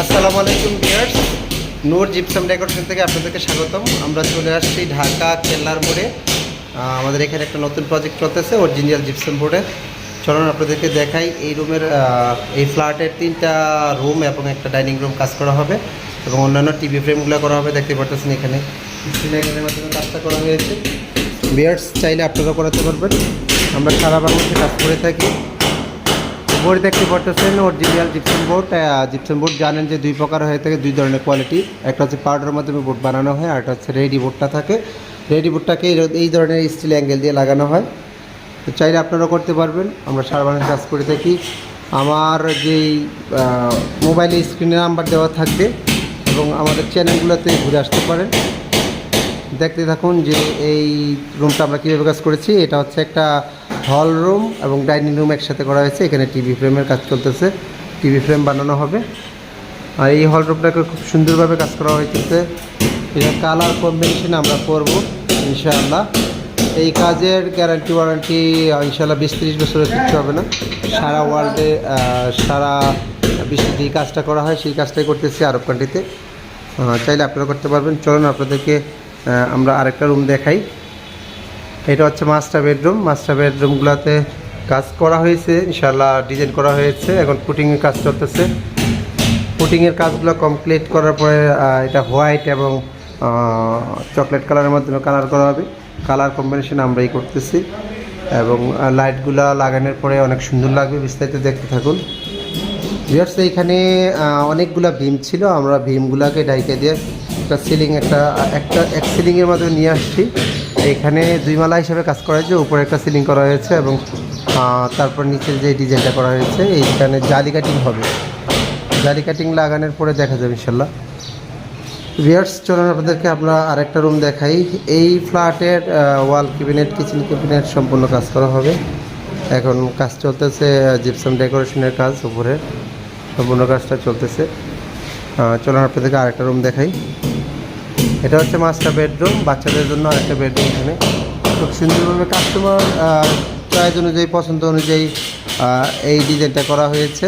আসসালামু আলাইকুম ভিউয়ার্স নূর gypsum decoration থেকে আপনাদেরকে স্বাগতম। আমরা চলে আসছি ঢাকা কেল্লার মোড়ে। আমাদের এখানে একটা নতুন প্রজেক্ট চলতেছে অরিজিনাল জিপসাম বোর্ডে চলুন আপনাদেরকে দেখাই, এই রুমের এই ফ্ল্যাটের তিনটা রুম এবং একটা ডাইনিং রুম কাজ করা হবে এবং অন্যান্য টিভি ফ্রেমগুলো করা হবে, দেখতে পারতেছেন এখানে। কাজটা করা হয়েছে। ভিউয়ার্স চাইলে আপনারা করাতে পারবেন। আমরা সারা বাংলাদেশে কাজ করে থাকি। বোর্ড দেখতে পারতেছেন original gypsum board. Gypsum board জানেন যে দুই প্রকার হয়ে থাকে, দুই ধরনের কোয়ালিটি একটা হচ্ছে পাউডারের মাধ্যমে বোর্ড বানানো হয়, আর একটা হচ্ছে রেডি বোর্ডটা থাকে। রেডি বোর্ডটাকে এই- ধরনের স্টিল অ্যাঙ্গেল দিয়ে লাগানো হয়। তো চাইলে আপনারা করতে পারবেন, আমরা সারা বাংলাদেশে কাজ করে থাকি। আমার যেই মোবাইলে স্ক্রিনে নাম্বার দেওয়া থাকবে, এবং আমাদের চ্যানেলগুলোতে ঘুরে আসতে পারেন। দেখতে থাকুন যে এই রুমটা আমরা কীভাবে কাজ করেছি। এটা হচ্ছে একটা হল রুম এবং ডাইনিং রুম একসাথে করা হয়েছে। এখানে টিভি ফ্রেমের কাজ চলতেছে। টিভি ফ্রেম বানানো হবে। আর এই হল রুমটাকে খুব সুন্দরভাবে কাজ করা হয়েছে এটা কালার কম্বিনেশন আমরা করব, ইনশাআল্লাহ। এই কাজের গ্যারান্টি ওয়ারেন্টি, ইনশাআল্লাহ বিশ তিরিশ বছরের কিচ্ছু হবে না। সারা ওয়ার্ল্ডে সারা বিশ্বে যেই কাজটা করা হয়, সেই কাজটাই করতেছি আরব কান্ট্রিতে। চাইলে আপনারা করতে পারবেন। চলুন আপনাদেরকে আমরা আরেকটা রুম দেখাই। এটা হচ্ছে মাস্টার বেডরুম মাস্টার বেডরুমগুলোতে কাজ করা হয়েছে ইনশাল্লাহ ডিজাইন করা হয়েছে। এখন পুটিংয়ের কাজ চলতেছে। পুটিংয়ের কাজগুলো কমপ্লিট করার পরে এটা হোয়াইট এবং চকলেট কালারের মাধ্যমে কালার করা হবে। কালার কম্বিনেশন আমরাই করতেছি। এবং লাইটগুলো লাগানোর পরে অনেক সুন্দর লাগবে, বিস্তারিত দেখতে থাকুন। ভিউয়ার্স এইখানে অনেকগুলা ভীম ছিল। আমরা ভীমগুলাকে ডাইকে দিয়ে একটা সিলিং একটা একটা, এক সিলিংয়ের মাধ্যমে নিয়ে আসছি। এখানে দুই মালা হিসাবে কাজ করা হয়েছে। উপরে একটা সিলিং করা হয়েছে এবং তারপর নিচের যে ডিজাইনটা করা হয়েছে, এইখানে জালি কাটিং হবে। জালি কাটিং লাগানোর পরে দেখা যাবে ইনশাল্লাহ। ভিউয়ার্স চলুন আপনাদেরকে আমরা আরেকটা রুম দেখাই। এই ফ্ল্যাটের ওয়াল ক্যাবিনেট কিচেন ক্যাবিনেট সম্পূর্ণ কাজ করা হবে। এখন কাজ চলতেছে জিপসাম ডেকোরেশনের কাজ উপরে সম্পূর্ণ কাজটা চলতেছে। চলুন আপনাদেরকে আরেকটা রুম দেখাই। এটা হচ্ছে মাস্টার বেডরুম বাচ্চাদের জন্য আরেকটা বেডরুম এখানে। খুব সুন্দরভাবে কাস্টমার চয়েস অনুযায়ী, পছন্দ অনুযায়ী এই ডিজাইনটা করা হয়েছে।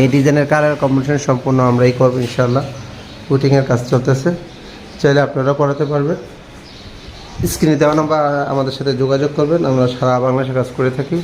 এই ডিজাইনের কালার কম্বিনেশন সম্পূর্ণ আমরাই করব ইনশাল্লাহ পুটিংয়ের কাজ চলতেছে। চাইলে আপনারা করাতে পারবেন। স্ক্রিনে দেওয়া নাম্বার আমাদের সাথে যোগাযোগ করবেন। আমরা সারা বাংলাদেশে কাজ করে থাকি।